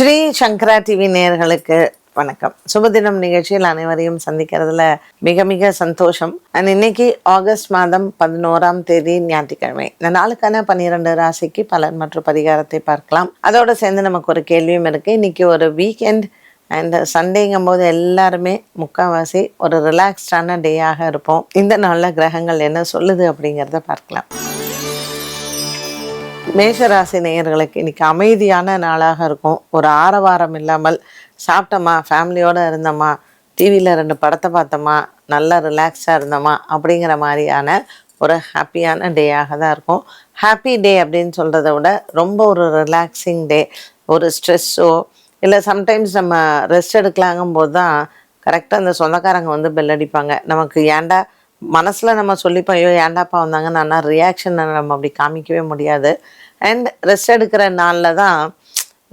ஸ்ரீ சங்கரா TV நேர்களுக்கு வணக்கம். சுபதினம் நிகழ்ச்சியில் அனைவரையும் சந்திக்கிறதுல மிக மிக சந்தோஷம். அண்ட் இன்னைக்கு ஆகஸ்ட் மாதம் பதினோராம் தேதி ஞாயிற்றுக்கிழமை. இந்த நாளுக்கான பன்னிரெண்டு ராசிக்கு பலன் மற்றும் பரிகாரத்தை பார்க்கலாம். அதோட சேர்ந்து நமக்கு ஒரு கேள்வியும் இருக்குது இன்னைக்கு ஒரு வீக்கெண்ட் அண்ட் சண்டேங்கும் போது எல்லாருமே முக்கால்வாசி ஒரு ரிலாக்ஸ்டான டேயாக இருப்போம். இந்த நாளில் கிரகங்கள் என்ன சொல்லுது அப்படிங்கிறத பார்க்கலாம். மேஷராசி நேயர்களுக்கு இன்னைக்கு அமைதியான நாளாக இருக்கும். ஒரு ஆரவாரம் இல்லாமல் சாப்பிட்டோமா ஃபேமிலியோடு இருந்தோமா டிவியில் ரெண்டு படத்தை பார்த்தோமா நல்லா ரிலாக்ஸாக இருந்தோமா அப்படிங்கிற மாதிரியான ஒரு ஹாப்பியான டேயாக தான் இருக்கும். ஹாப்பி டே அப்படின்னு சொல்கிறத விட ரொம்ப ஒரு ரிலாக்ஸிங் டே ஒரு ஸ்ட்ரெஸ்ஸோ இல்லை சம்டைம்ஸ் நம்ம ரெஸ்ட் எடுக்கலாங்கும் போது தான் கரெக்டாக அந்த சொந்தக்காரங்க வந்து பெல் அடிப்பாங்க. நமக்கு ஏன்டா மனசில் நம்ம சொல்லிப்போம் ஐயோ ஏன்டாப்பா வந்தாங்க? நான் ரியாக்ஷன் நம்ம அப்படி காமிக்கவே முடியாது. அண்ட் ரெஸ்ட் எடுக்கிற நாளில் தான்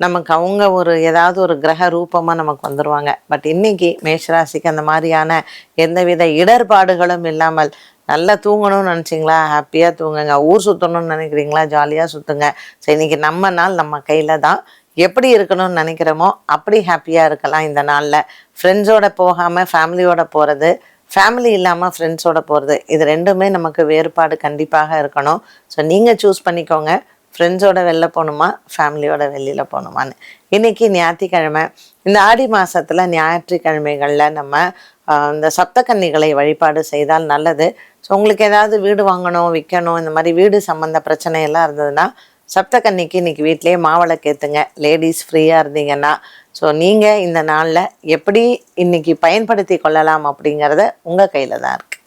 நமக்கு அவங்க ஒரு ஏதாவது ஒரு கிரக ரூபமாக நமக்கு வந்துடுவாங்க பட் இன்னைக்கு மேஷராசிக்கு அந்த மாதிரியான எந்தவித இடர்பாடுகளும் இல்லாமல் நல்லா தூங்கணும்னு நினச்சிங்களா? ஹாப்பியாக தூங்குங்க. ஊர் சுற்றணும்னு நினைக்கிறீங்களா? ஜாலியாக சுற்றுங்க சரி இன்னைக்கு நம்ம நாள் நம்ம கையில் தான். எப்படி இருக்கணும்னு நினைக்கிறோமோ அப்படி ஹாப்பியாக இருக்கலாம் இந்த நாளில். ஃப்ரெண்ட்ஸோட போகாமல் ஃபேமிலியோட போகிறது ஃபேமிலி இல்லாமல் ஃப்ரெண்ட்ஸோட போகிறது இது ரெண்டுமே நமக்கு வேறுபாடு கண்டிப்பாக இருக்கணும். ஸோ நீங்கள் சூஸ் பண்ணிக்கோங்க. ஃப்ரெண்ட்ஸோட வெளில போகணுமா? ஃபேமிலியோட வெளியில் போகணுமான்னு. இன்றைக்கி ஞாயிற்றுக்கிழமை இந்த ஆடி மாதத்தில் ஞாயிற்றுக்கிழமைகளில் நம்ம இந்த சப்தக்கன்னிகளை வழிபாடு செய்தால் நல்லது. ஸோ உங்களுக்கு ஏதாவது வீடு வாங்கணும் விற்கணும் இந்த மாதிரி வீடு சம்மந்த பிரச்சனையெல்லாம் இருந்ததுன்னா சப்தக்கன்னிக்கு இன்னைக்கு வீட்டிலேயே ஏற்றுங்க லேடிஸ் ஃப்ரீயாக இருந்தீங்கன்னா ஸோ நீங்கள் இந்த நாளில் எப்படி இன்னைக்கு பயன்படுத்தி கொள்ளலாம் அப்படிங்கிறத உங்கள் கையில் தான் இருக்கு.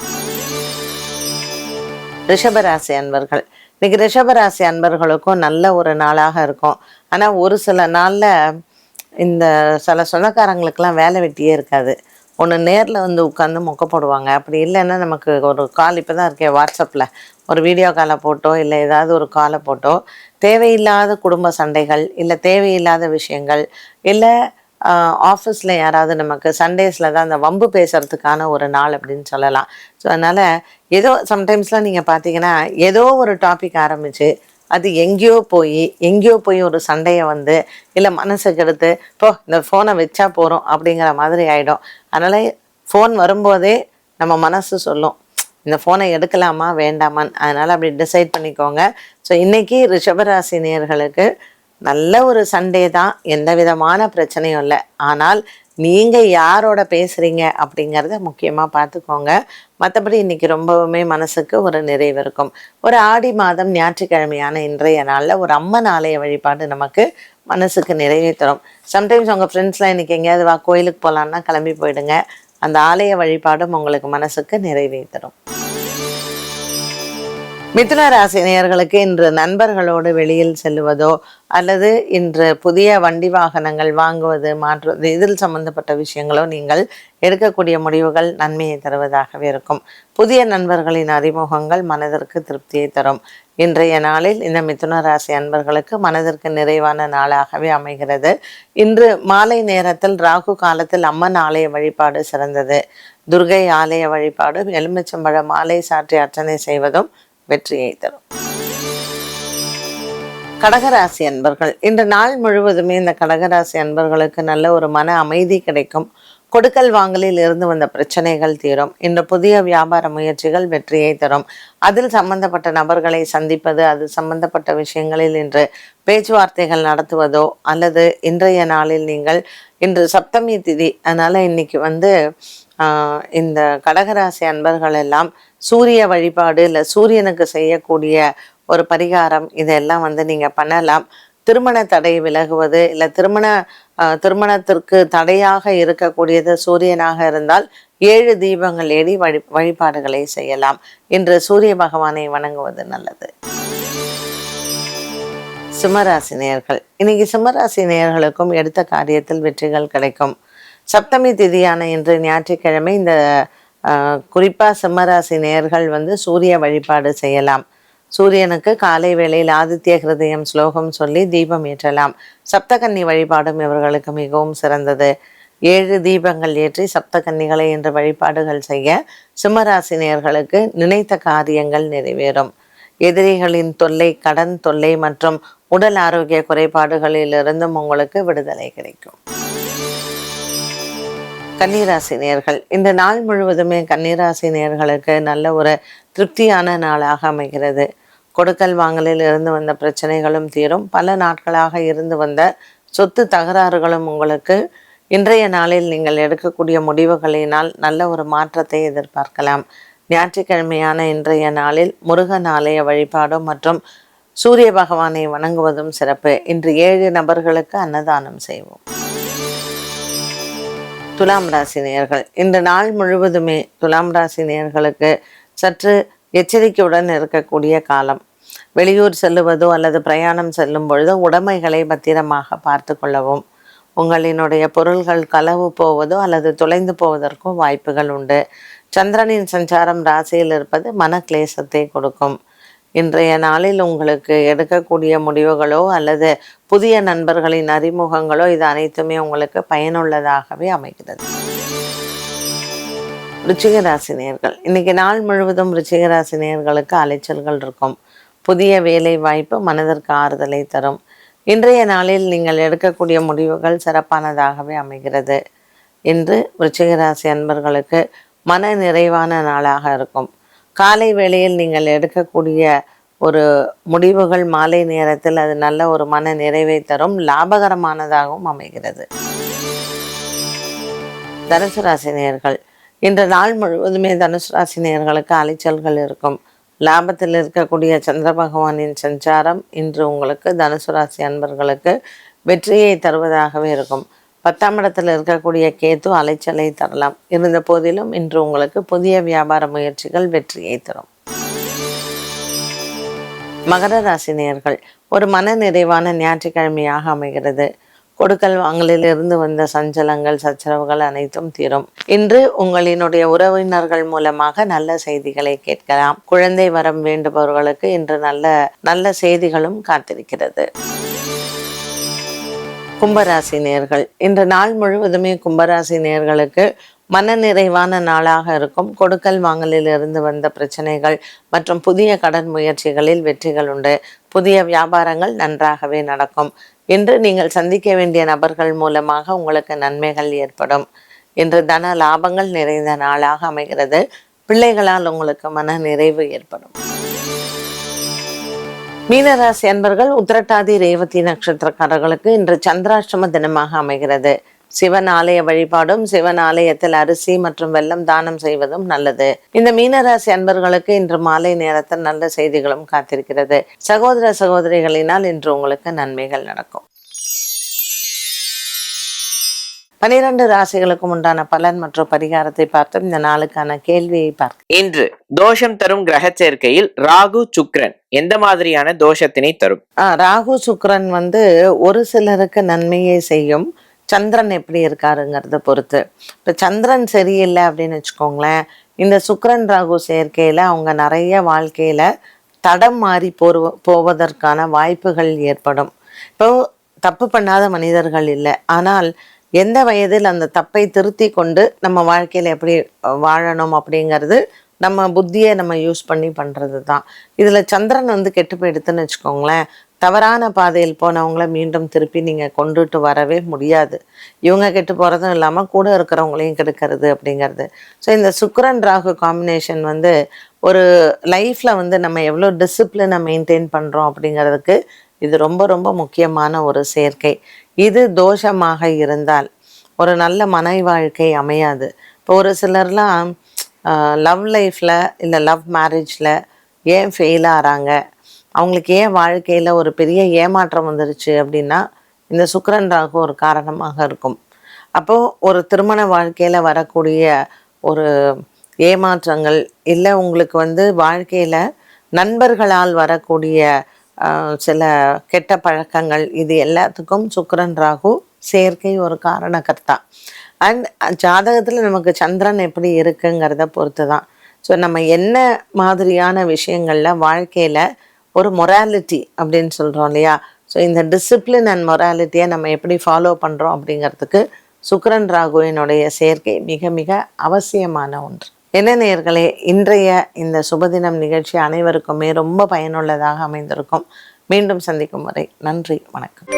ரிஷபராசி அன்பர்கள் இன்னைக்கு ரிஷபராசி அன்பர்களுக்கும் நல்ல ஒரு நாளாக இருக்கும். ஆனால் ஒரு சில நாளில் இந்த சில சொந்தக்காரங்களுக்கெல்லாம் வேலை வெட்டியே இருக்காது. ஒன்று நேரில் வந்து உட்காந்து மொக்க போடுவாங்க. அப்படி இல்லைன்னா நமக்கு ஒரு கால் இப்போ தான் இருக்கே வாட்ஸ்அப்பில் ஒரு வீடியோ காலை போட்டோ இல்லை ஏதாவது ஒரு காலை போட்டோ தேவையில்லாத குடும்ப சண்டைகள் இல்லை தேவையில்லாத விஷயங்கள் இல்லை ஆஃபீஸில் யாராவது நமக்கு சண்டேஸில் தான் அந்த வம்பு பேசுறதுக்கான ஒரு நாள் அப்படின்னு சொல்லலாம். ஸோ அதனால் ஏதோ சம்டைம்ஸ்லாம் நீங்கள் பார்த்தீங்கன்னா ஏதோ ஒரு டாபிக் ஆரம்பித்து அது எங்கேயோ போய் எங்கேயோ போய் ஒரு சண்டையை வந்து இல்லை மனசுக்கு எடுத்து போ இந்த ஃபோனை வச்சா போகிறோம் அப்படிங்கிற மாதிரி ஆகிடும் அதனால் ஃபோன் வரும்போதே நம்ம மனசு சொல்லும். இந்த ஃபோனை எடுக்கலாமா வேண்டாமான்னு. அதனால் அப்படி டிசைட் பண்ணிக்கோங்க. ஸோ இன்றைக்கி ரிஷபராசி நேர்களுக்கு நல்ல ஒரு சண்டே தான். எந்த விதமான பிரச்சனையும் இல்லை. ஆனால் நீங்கள் யாரோட பேசுகிறீங்க அப்படிங்கிறத முக்கியமாக பார்த்துக்கோங்க. மற்றபடி இன்றைக்கி ரொம்பவுமே மனசுக்கு ஒரு நிறைவு இருக்கும். ஒரு ஆடி மாதம் ஞாயிற்றுக்கிழமையான இன்றைய நாளில் ஒரு அம்மன் ஆலய வழிபாடு நமக்கு மனசுக்கு நிறைவே தரும். சம்டைம்ஸ் உங்கள் ஃப்ரெண்ட்ஸ்லாம் இன்றைக்கி எங்கேயாவது வா கோயிலுக்கு போகலான்னா கிளம்பி போயிடுங்க. அந்த ஆலய வழிபாடும் உங்களுக்கு மனசுக்கு நிறைவை தரும். மிதுன ராசி நேயர்களுக்கு இன்று நண்பர்களோடு வெளியில் செல்லுவதோ அல்லது இன்று புதிய வண்டி வாகனங்கள் வாங்குவது மாற்றுவது இதில் சம்பந்தப்பட்ட விஷயங்களோ நீங்கள் எடுக்கக்கூடிய முடிவுகள் நன்மையை தருவதாகவே இருக்கும். புதிய நண்பர்களின் அறிமுகங்கள் மனதிற்கு திருப்தியை தரும். இன்றைய நாளில் இந்த மிதுன ராசி அன்பர்களுக்கு மனதிற்கு நிறைவான நாளாகவே அமைகிறது. இன்று மாலை நேரத்தில் ராகு காலத்தில் அம்மன் ஆலய வழிபாடு சிறந்தது. துர்கை ஆலய வழிபாடு எலுமிச்சம்பழ மாலை சாற்றி அர்ச்சனை செய்வதும் வெற்றியை தரும். கடகராசி அன்பர்கள் இன்று நாள் முழுவதுமே இந்த கடகராசி அன்பர்களுக்கு நல்ல ஒரு மன அமைதி கிடைக்கும். கொடுக்கல் வாங்கலில் இருந்து வந்த பிரச்சனைகள் தீரும். இன்று புதிய வியாபார முயற்சிகள் வெற்றியை தரும். அதில் சம்பந்தப்பட்ட நபர்களை சந்திப்பது அது சம்பந்தப்பட்ட விஷயங்களில் இன்று பேச்சுவார்த்தைகள் நடத்துவதோ அல்லது இன்றைய நாளில் நீங்கள் இன்று சப்தமி திதி அதனால இன்னைக்கு வந்து இந்த கடகராசி அன்பர்கள் எல்லாம் சூரிய வழிபாடு இல்லை சூரியனுக்கு செய்யக்கூடிய ஒரு பரிகாரம் இதெல்லாம் வந்து நீங்கள் பண்ணலாம். திருமண தடை விலகுவது இல்லை திருமண திருமணத்திற்கு தடையாக இருக்கக்கூடியது சூரியனாக இருந்தால் ஏழு தீபங்கள் ஏறி வழி வழிபாடுகளை செய்யலாம். இன்று சூரிய பகவானை வணங்குவது நல்லது. சிம்மராசி நேயர்கள். இன்னைக்கு சிம்மராசி நேயர்களுக்கும் எடுத்த காரியத்தில் வெற்றிகள் கிடைக்கும். சப்தமி திதியான இன்று ஞாயிற்றுக்கிழமை இந்த ஆஹ், குறிப்பா சிம்மராசி நேயர்கள் வந்து சூரிய வழிபாடு செய்யலாம். சூரியனுக்கு காலை வேளையில் ஆதித்ய ஹிருதயம் ஸ்லோகம் சொல்லி தீபம் ஏற்றலாம். சப்தகன்னி வழிபாடும் இவர்களுக்கு மிகவும் சிறந்தது. ஏழு தீபங்கள் ஏற்றி சப்தகன்னிகளை என்று வழிபாடுகள் செய்ய சிம்மராசினியர்களுக்கு நினைத்த காரியங்கள் நிறைவேறும். எதிரிகளின் தொல்லை கடன் தொல்லை மற்றும் உடல் ஆரோக்கிய குறைபாடுகளிலிருந்தும் உங்களுக்கு விடுதலை கிடைக்கும். கன்னிராசி நேர்கள் இந்த நாள் முழுவதுமே கன்னிராசி நேர்களுக்கு நல்ல ஒரு திருப்தியான நாளாக அமைகிறது. கொடுக்கல் வாங்கலில் இருந்து வந்த பிரச்சனைகளும் தீரும். பல நாட்களாக இருந்து வந்த சொத்து தகராறுகளும் உங்களுக்கு இன்றைய நாளில் நீங்கள் எடுக்கக்கூடிய முடிவுகளினால் நல்ல ஒரு மாற்றத்தை எதிர்பார்க்கலாம். ஞாயிற்றுக்கிழமையான இன்றைய நாளில் முருகன் ஆலய வழிபாடும் மற்றும் சூரிய பகவானை வணங்குவதும் சிறப்பு. இன்று ஏழு நபர்களுக்கு அன்னதானம் செய்வோம். துலாம் ராசி நேயர்கள் இந்த நாள் முழுவதுமே துலாம் ராசி நேயர்களுக்கு சற்று எச்சரிக்கையுடன் இருக்கக்கூடிய காலம். வெளியூர் செல்லுவதோ அல்லது பிரயாணம் செல்லும் பொழுது உடைமைகளை பத்திரமாக பார்த்து கொள்ளவும் உங்களினுடைய பொருள்கள் களவு போவதோ அல்லது தொலைந்து போவதற்கும் வாய்ப்புகள் உண்டு. சந்திரனின் சஞ்சாரம் ராசியில் இருப்பது மன கிளேசத்தை கொடுக்கும். இன்றைய நாளில் உங்களுக்கு எடுக்கக்கூடிய முடிவுகளோ அல்லது புதிய நண்பர்களின் அறிமுகங்களோ இது அனைத்துமே உங்களுக்கு பயனுள்ளதாகவே அமைகிறது. ருச்சிகராசினியர்கள் இன்னைக்கு நாள் முழுவதும் ருச்சிக அலைச்சல்கள் இருக்கும். புதிய வேலை வாய்ப்பு மனதிற்கு ஆறுதலை தரும். இன்றைய நாளில் நீங்கள் எடுக்கக்கூடிய முடிவுகள் சிறப்பானதாகவே அமைகிறது. இன்று விருச்சிகராசி அன்பர்களுக்கு மன நிறைவான நாளாக இருக்கும். காலை வேளையில் நீங்கள் எடுக்கக்கூடிய ஒரு முடிவுகள் மாலை நேரத்தில் அது நல்ல ஒரு மன நிறைவை தரும் லாபகரமானதாகவும் அமைகிறது. தனுசு ராசி இன்று நாள் முழுவதுமே தனுசு ராசி அலைச்சல்கள் இருக்கும். லாபத்தில் இருக்கக்கூடிய சந்திர பகவானின் சஞ்சாரம் இன்று உங்களுக்கு தனுசு ராசி அன்பர்களுக்கு வெற்றியை தருவதாகவே இருக்கும். பத்தாம் இடத்தில் இருக்கக்கூடிய கேத்து அலைச்சலை தரலாம். இருந்த போதிலும் இன்று உங்களுக்கு புதிய வியாபார முயற்சிகள் வெற்றியை தரும். மகர ராசி நேர்கள் ஒரு மன நிறைவான ஞாயிற்றுக்கிழமையாக அமைகிறது. கொடுக்கல் வாங்கலில் இருந்து வந்த சஞ்சலங்கள் சச்சரவுகள் அனைத்தும் தீரும். இன்று உங்களினுடைய உறவினர்கள் மூலமாக நல்ல செய்திகளை கேட்கலாம். குழந்தை வரம் வேண்டுபவர்களுக்கு இன்று நல்ல நல்ல செய்திகளும் காத்திருக்கிறது. கும்பராசி நேர்கள் இன்று நாள் முழுவதுமே கும்பராசி நேர்களுக்கு மன நிறைவான நாளாக இருக்கும். கொடுக்கல் வாங்கலில் இருந்து வந்த பிரச்சனைகள் மற்றும் புதிய கடன் முயற்சிகளில் வெற்றிகள் உண்டு. புதிய வியாபாரங்கள் நன்றாகவே நடக்கும். இன்று நீங்கள் சந்திக்க வேண்டிய நபர்கள் மூலமாக உங்களுக்கு நன்மைகள் ஏற்படும். இன்று தன லாபங்கள் நிறைந்த நாளாக அமைகிறது. பிள்ளைகளால் உங்களுக்கு மன நிறைவு ஏற்படும். மீனராசி அன்பர்கள் உத்திரட்டாதி ரேவதி நட்சத்திரக்காரர்களுக்கு இன்று சந்திராஷ்டம தினமாக அமைகிறது. சிவன் ஆலய வழிபாடும் சிவன் ஆலயத்தில் அரிசி மற்றும் வெள்ளம் தானம் செய்வதும் நல்லது. இந்த மீனராசி அன்பர்களுக்கு இன்று மாலை நேரத்தில் நல்ல செய்திகளும் காத்திருக்கிறது. சகோதர சகோதரிகளினால் இன்று உங்களுக்கு நன்மைகள் நடக்கும். பனிரெண்டு ராசிகளுக்கும் உண்டான பலன் மற்றும் பரிகாரத்தை பார்த்து இந்த நாளுக்கான கேள்வியை பார்க்க இன்று தோஷம் தரும் கிரக சேர்க்கையில் ராகு சுக்கிரன் எந்த மாதிரியான தோஷத்தினை தரும்? ராகு சுக்கிரன் வந்து ஒரு சிலருக்கு நன்மையை செய்யும். சந்திரன் எப்படி இருக்காருங்கிறத பொறுத்து. இப்போ சந்திரன் சரியில்லை அப்படின்னு வச்சுக்கோங்களேன் இந்த சுக்கரன் ராகு சேர்க்கையில் அவங்க நிறைய வாழ்க்கையில் தடம் மாறி போர்வ போவதற்கான வாய்ப்புகள் ஏற்படும். இப்போ தப்பு பண்ணாத மனிதர்கள் இல்லை. ஆனால் எந்த வயதில் அந்த தப்பை திருத்தி கொண்டு நம்ம வாழ்க்கையில் எப்படி வாழணும் அப்படிங்கிறது நம்ம புத்தியை நம்ம யூஸ் பண்ணி பண்ணுறது தான் இதில் சந்திரன் வந்து கெட்டு போயிடுதுன்னு வச்சுக்கோங்களேன். தவறான பாதையில் போனவங்கள மீண்டும் திருப்பி நீங்கள் கொண்டுட்டு வரவே முடியாது. இவங்க கெட்டு போகிறதும் இல்லாமல் கூட இருக்கிறவங்களையும் கெடுக்கிறது அப்படிங்கிறது. ஸோ இந்த சுக்கரன் ராகு காம்பினேஷன் வந்து ஒரு லைஃப்பில் வந்து நம்ம எவ்வளோ டிசிப்ளினை மெயின்டைன் பண்ணுறோம் அப்படிங்கிறதுக்கு இது ரொம்ப ரொம்ப முக்கியமான ஒரு சேர்க்கை. இது தோஷமாக இருந்தால் ஒரு நல்ல மனை வாழ்க்கை அமையாது. இப்போ ஒரு சிலர்லாம் லவ் லைஃப்பில் இல்லை லவ் மேரேஜில் ஏன் ஃபெயில் ஆகிறாங்க அவங்களுக்கு ஏன் வாழ்க்கையில் ஒரு பெரிய ஏமாற்றம் வந்துருச்சு அப்படின்னா இந்த சுக்கரன் ராகு ஒரு காரணமாக இருக்கும். அப்போது ஒரு திருமண வாழ்க்கையில் வரக்கூடிய ஒரு ஏமாற்றங்கள் இல்லை உங்களுக்கு வந்து வாழ்க்கையில் நண்பர்களால் வரக்கூடிய சில கெட்ட பழக்கங்கள் இது எல்லாத்துக்கும் சுக்கரன் ராகு சேர்க்கை ஒரு காரணக்கர்த்தா அண்ட் ஜாதகத்தில் நமக்கு சந்திரன் எப்படி இருக்குங்கிறத பொறுத்து தான் ஸோ நம்ம என்ன மாதிரியான விஷயங்களில் வாழ்க்கையில் ஒரு மொராலிட்டி அப்படின்னு சொல்கிறோம் இல்லையா? ஸோ இந்த டிசிப்ளின் அண்ட் மொராலிட்டியை நம்ம எப்படி ஃபாலோ பண்ணுறோம் அப்படிங்கிறதுக்கு சுக்ரன் ராகுவினுடைய சேர்க்கை மிக மிக அவசியமான ஒன்று. என்ன நேர்களே இன்றைய இந்த சுபதினம் நிகழ்ச்சி அனைவருக்குமே ரொம்ப பயனுள்ளதாக அமைந்திருக்கும். மீண்டும் சந்திக்கும் வரை நன்றி வணக்கம்.